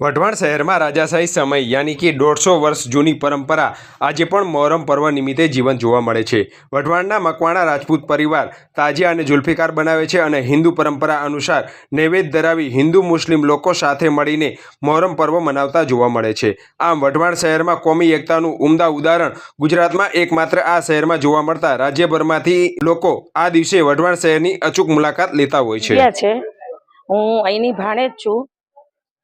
વઢવાણ શહેરમાં રાજાશાહી સમય, યાની કે દોઢસો વર્ષ જૂની પરંપરા, આજે પણ મોહરમ પર્વ નિમિત્તે જીવન જોવા મળે છે. વઢવાણના મકવાણા રાજપૂત પરિવાર તાજિયા અને જુલ્ફિકાર બનાવે છે અને હિન્દુ પરંપરા અનુસાર નૈવેદ્ય ધરાવી હિન્દુ મુસ્લિમ લોકો સાથે મળીને મોહરમ પર્વ મનાવતા જોવા મળે છે. આમ, વઢવાણ શહેરમાં કોમી એકતાનું ઉમદા ઉદાહરણ ગુજરાતમાં એકમાત્ર આ શહેરમાં જોવા મળતા રાજ્યભરમાંથી લોકો આ દિવસે વઢવાણ શહેરની અચૂક મુલાકાત લેતા હોય છે. હું અહીંની ભાણે જ છું.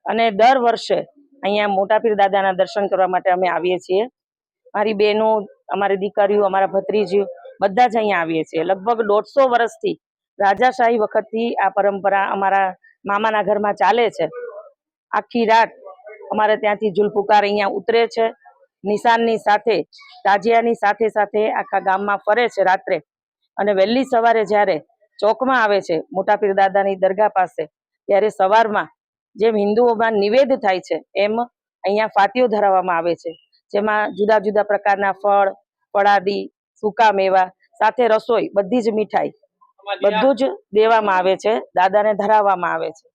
અને દર વર્ષે અહીંયા મોટા પીર દાદાના દર્શન કરવા માટે અમે આવીએ છીએ. મારી બહેનો, અમારી દીકરીઓ, અમારા ભત્રીજીઓ બધા જ અહીંયા આવીએ છીએ. લગભગ દોઢસો વર્ષથી રાજાશાહી વખતથી આ પરંપરા અમારા મામાના ઘરમાં ચાલે છે. આખી રાત અમારે ત્યાંથી જુલપુકાર અહીંયા ઉતરે છે. નિશાનની સાથે, તાજિયાની સાથે સાથે આખા ગામમાં ફરે છે રાત્રે. અને વહેલી સવારે જ્યારે ચોકમાં આવે છે મોટા પીર દાદાની દરગાહ પાસે, ત્યારે સવારમાં જેમ હિન્દુઓમાં નિવેદ થાય છે, એમ અહીંયા ફાતિયો ધરાવવામાં આવે છે. જેમાં જુદા જુદા પ્રકારના ફળ, ફળાદી, સૂકા મેવા, સાથે રસોઈ, બધી જ મીઠાઈ બધું જ દેવામાં આવે છે, દાદાને ધરાવવામાં આવે છે.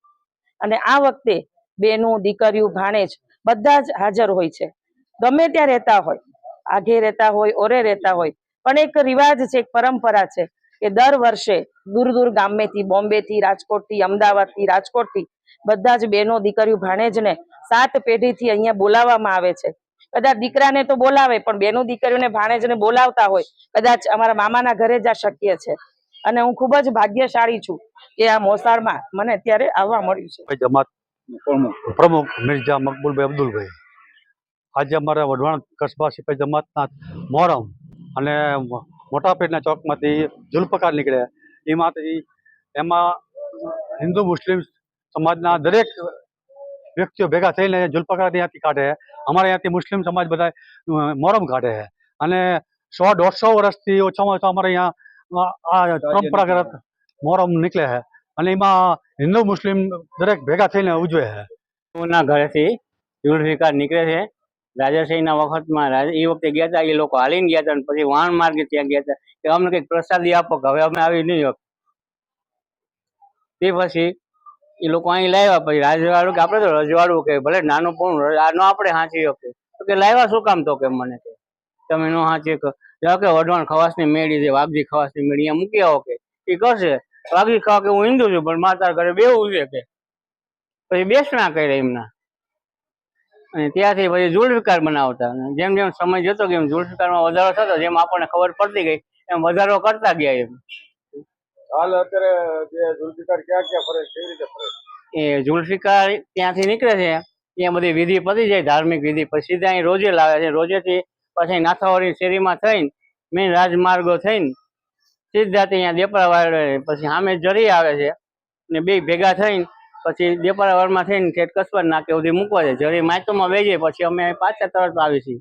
અને આ વખતે બેનું, દીકરીયું, ભાણેજ બધા જ હાજર હોય છે. ગમે ત્યાં રહેતા હોય આઘે રહેતા હોય, ઓરે રહેતા હોય, પણ એક રિવાજ છે, એક પરંપરા છે. કે દર વર્ષે દૂર દૂર ગામેથી, બોમ્બેથી, રાજકોટથી, અમદાવાદથી, રાજકોટથી બધા જ બહેનો દીકરીઓ ભાણેજને સાત પેઢીથી અહીંયા બોલાવવામાં આવે છે. કદાચ દીકરાને તો બોલાવે, પણ બેનો દીકરીઓને ભાણેજને બોલાવતા હોય, કદાચ અમારા મામાના ઘરે જ આ શક્ય છે. અને હું ખૂબ જ ભાગ્યશાળી છું કે આ મોસાળમાં મને અત્યારે આવવા મળ્યું છે. જમાત પ્રમુખ મિર્ઝા મકબુલભાઈ અબ્દુલભાઈ. આજે અમારા વઢવાણ કસ્બા સિપાઈ જમાતના મોરમ અને મોટા પેટના ચોકમાંથી જુલ્ફકાર નીકળ્યા એમાંથી એમાં હિન્દુ મુસ્લિમ સમાજના દરેક વ્યક્તિઓ ભેગા થઈને જુલ્ફકાર ત્યાંથી કાઢે અમારે ત્યાંથી મુસ્લિમ સમાજ બધા મોરમ કાઢે છે. અને સો દોઢસો વર્ષથી ઓછામાં ઓછા અમારે અહીંયા આ પરંપરાગત મોરમ નીકળે છે. અને એમાં હિન્દુ મુસ્લિમ દરેક ભેગા થઈને ઉજવે છે. ઘરેથી જુલ્ફિકાર નીકળે છે. રાજાશાહીના વખતમાં એ વખતે ગયા હતા એ લોકો હાલીને ગયા હતા પછી વાણ માર્ગે ત્યાં ગયા હતા કે અમને કંઈક પ્રસાદી આપો હવે અમે આવી નહીં. તે પછી એ લોકો અહીં લાવ્યા, પછી રાજવાડું કે આપણે તો રજવાડું કે ભલે નાનું પણ આ ન આપણે હાંચી શકીએ. તો કે લાવ્યા શું કામ તો કે મને કે? તમે નો હાંચી શકો. જાઓ કે વઢવાણ ખવાસની મેળી છે, વાઘજી ખવાસની મેળી અહીંયા મૂકી આવો કે. એ કરશે. વાઘજી ખાવા કે હું હિન્દુ છું, પણ મારા તારા ઘરે બેવું છે કે. પછી બેસણા કરે એમના. અને ત્યાંથી પછી જુલ્ફિકાર બનાવતા. જેમ જેમ સમય જતો ગયો એમ જુલ્ફિકારમાં વધારો થતો જેમ આપણને ખબર પડતી ગઈ એમ વધારો કરતા ગયા એમ. હાલ અત્યારે જે જુલ્ફિકાર ક્યાં ક્યાં ફરે કેવી રીતે ફરે એ જુલ્ફિકાર ત્યાંથી નીકળે છે ત્યાં બધી વિધિ પતી જાય ધાર્મિક વિધિ. પછી સીધા અહીં રોજે લાવે છે રોજેથી પછી નાથાવાળી શેરીમાં થઈને મેઇન રાજમાર્ગો થઈને સીધા ત્યાં દેપરાવાડ પછી સામે જરી આવે છે ને બે ભેગા થઈને પછી દેપરાવાડમાં થઈને ઠેઠ કસબા નાકે સુધી મૂકવા દે જરી માયતોમાં બેસીએ પછી અમે પાછા તરત આવીશું